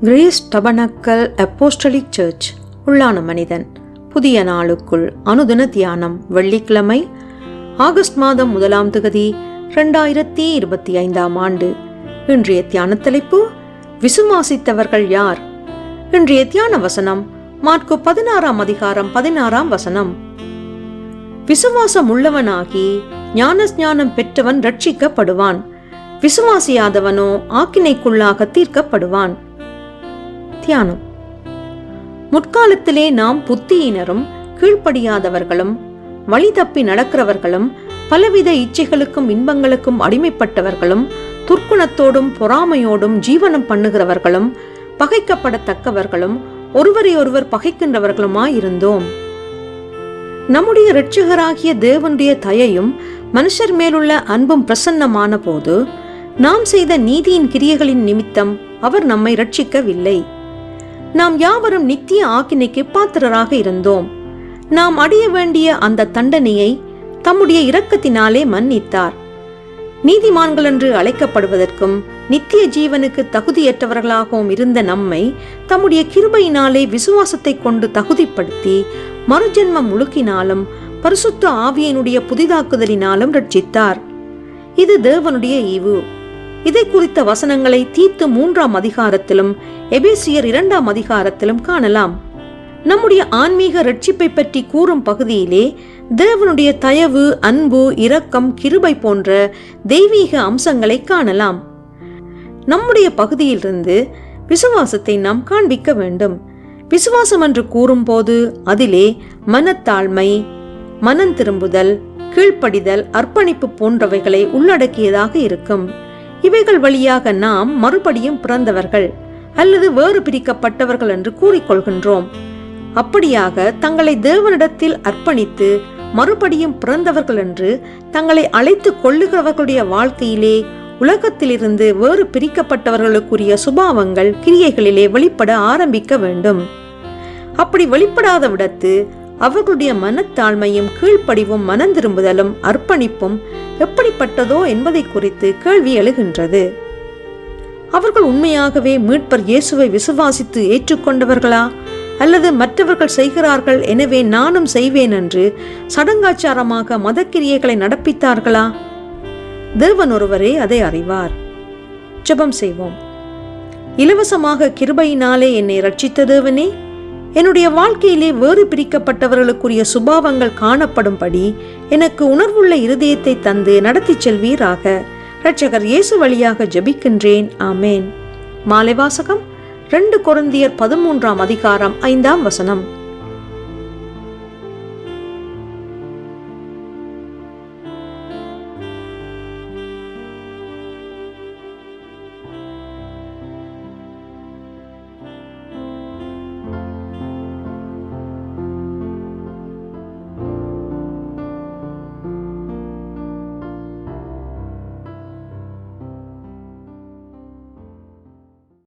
Grace tabernacle apostolic search. உள்ளான மனிதன். புதிய நாளுக்குள் அனுதின தியானம் வெள்ளிக்கிழமை ஆகஸ்ட் மாதம் முதலாம் தொகுதி ரெண்டாயிரத்தி இருபத்தி ஐந்தாம் ஆண்டு. இன்றைய தியான தலைப்பு விசுவாசித்தவர்கள் யார்? இன்றைய தியான வசனம் மார்க்கு பதினாறாம் அதிகாரம் பதினாறாம் வசனம். விசுவாசம் உள்ளவனாகி ஞானஸ்ஞானம் பெற்றவன் ரட்சிக்கப்படுவான். விசுவாசியாதவனோ ஆக்கினைக்குள்ளாக தீர்க்கப்படுவான். தியானம். முற்காலத்திலே நாம் புத்தியினரும் கீழ்ப்படியாதவர்களும் வழி தப்பி நடக்கிறவர்களும் பலவித இச்சைகளுக்கும் இன்பங்களுக்கும் அடிமைப்பட்டவர்களும் துர்க்குணத்தோடும் பொறாமையோடும் ஜீவனம் பண்ணுகிறவர்களும் பகைக்கப்படத்தக்கவர்களும் ஒருவரை ஒருவர் பகைக்கின்றவர்களுமாயிருந்தோம் நம்முடைய இரட்சகராகிய தேவனுடைய தயையும் மனுஷர் மேலுள்ள அன்பும் பிரசன்னமான போது நாம் செய்த நீதியின் கிரியைகளின் நிமித்தம் அவர் நம்மை ரட்சிக்கவில்லை நாம் யாவரும் நித்திய ஆக்கினைக்கு பாத்திரராக இருந்தோம். நாம் அடைய வேண்டிய அந்த தண்டனையை தம்முடைய இரக்கத்தினாலே மன்னித்தார். நீதிமான்கள் என்று அழைக்கப்படுவதற்கும் நித்திய ஜீவனுக்கு தகுதியற்றவர்களாகவும் இருந்த நம்மை தம்முடைய கிருபையினாலே விசுவாசத்தை கொண்டு தகுதிப்படுத்தி மறுஜென்மம் முழுக்கினாலும் பரிசுத்த ஆவியனுடைய புதிதாக்குதலினாலும் ரட்சித்தார். இது தேவனுடைய ஈவு. இதை குறித்த வசனங்களை தீத்து மூன்றாம் அதிகாரத்திலும் எபேசியர் இரண்டாம் அதிகாரத்திலும் காணலாம். நம்முடைய ஆன்மீக ரட்சிப்பை பற்றி கூறும் பகுதியிலே தேவனுடைய தயவு அன்பு இரக்கம் கிருபை போன்ற தெய்வீக அம்சங்களை காணலாம். நம்முடைய பகுதியிலிருந்து விசுவாசத்தை நாம் காண்பிக்க வேண்டும். விசுவாசம் என்று கூறும்போது அதிலே மனத்தாழ்மை மனம் திரும்புதல் கீழ்ப்படிதல் அர்ப்பணிப்பு போன்றவைகளை உள்ளடக்கியதாக இருக்கும். இவைகள் வழியாக நாம் மறுபடியும் பிறந்தவர்கள் அல்லது வேறு பிரிக்கப்பட்டவர்கள் என்று கூறிக்கொள்கின்றோம். அப்படியாக தங்களை தேவனிடத்தில் அர்ப்பணித்து மறுபடியும் பிறந்தவர்கள் என்று தங்களை அழைத்து கொள்ளுகிறவர்களுடைய வாழ்க்கையிலே உலகத்திலிருந்து வேறு பிரிக்கப்பட்டவர்களுக்குரிய சுபாவங்கள் கிரியைகளிலே வெளிப்பட ஆரம்பிக்க வேண்டும். அப்படி வெளிப்படாத விடத்து அவர்களுடைய மனத்தாழ்மையும் கீழ்ப்படிவும் மனந்திரும்புதலும் அர்ப்பணிப்பும் எப்படிப்பட்டதோ என்பதை குறித்து கேள்வி எழுகின்றது. அவர்கள் உண்மையாகவே மீட்பர் இயேசுவை விசுவாசித்து ஏற்றுக்கொண்டவர்களா? அல்லது மற்றவர்கள் செய்கிறார்கள் எனவே நானும் செய்வேன் என்று சடங்காச்சாரமாக மதக்கிரியைகளை நடப்பித்தார்களா? தேவன் ஒருவரே அதை அறிவார். ஜெபம் செய்வோம். இலவசமாக கிருபையினாலே என்னை ரட்சித்த தேவனே என்னுடைய வாழ்க்கையிலே வேறு பிரிக்கப்பட்டவர்களுக்குரிய சுபாவங்கள் காணப்படும்படி எனக்கு உணர்வுள்ள இருதயத்தை தந்து நடத்தி செல்வீராக. இரட்சகர் இயேசு வழியாக ஜபிக்கின்றேன். ஆமேன். மாலை வாசகம் ரெண்டு குரந்தியர் பதிமூன்றாம் அதிகாரம் ஐந்தாம் வசனம்.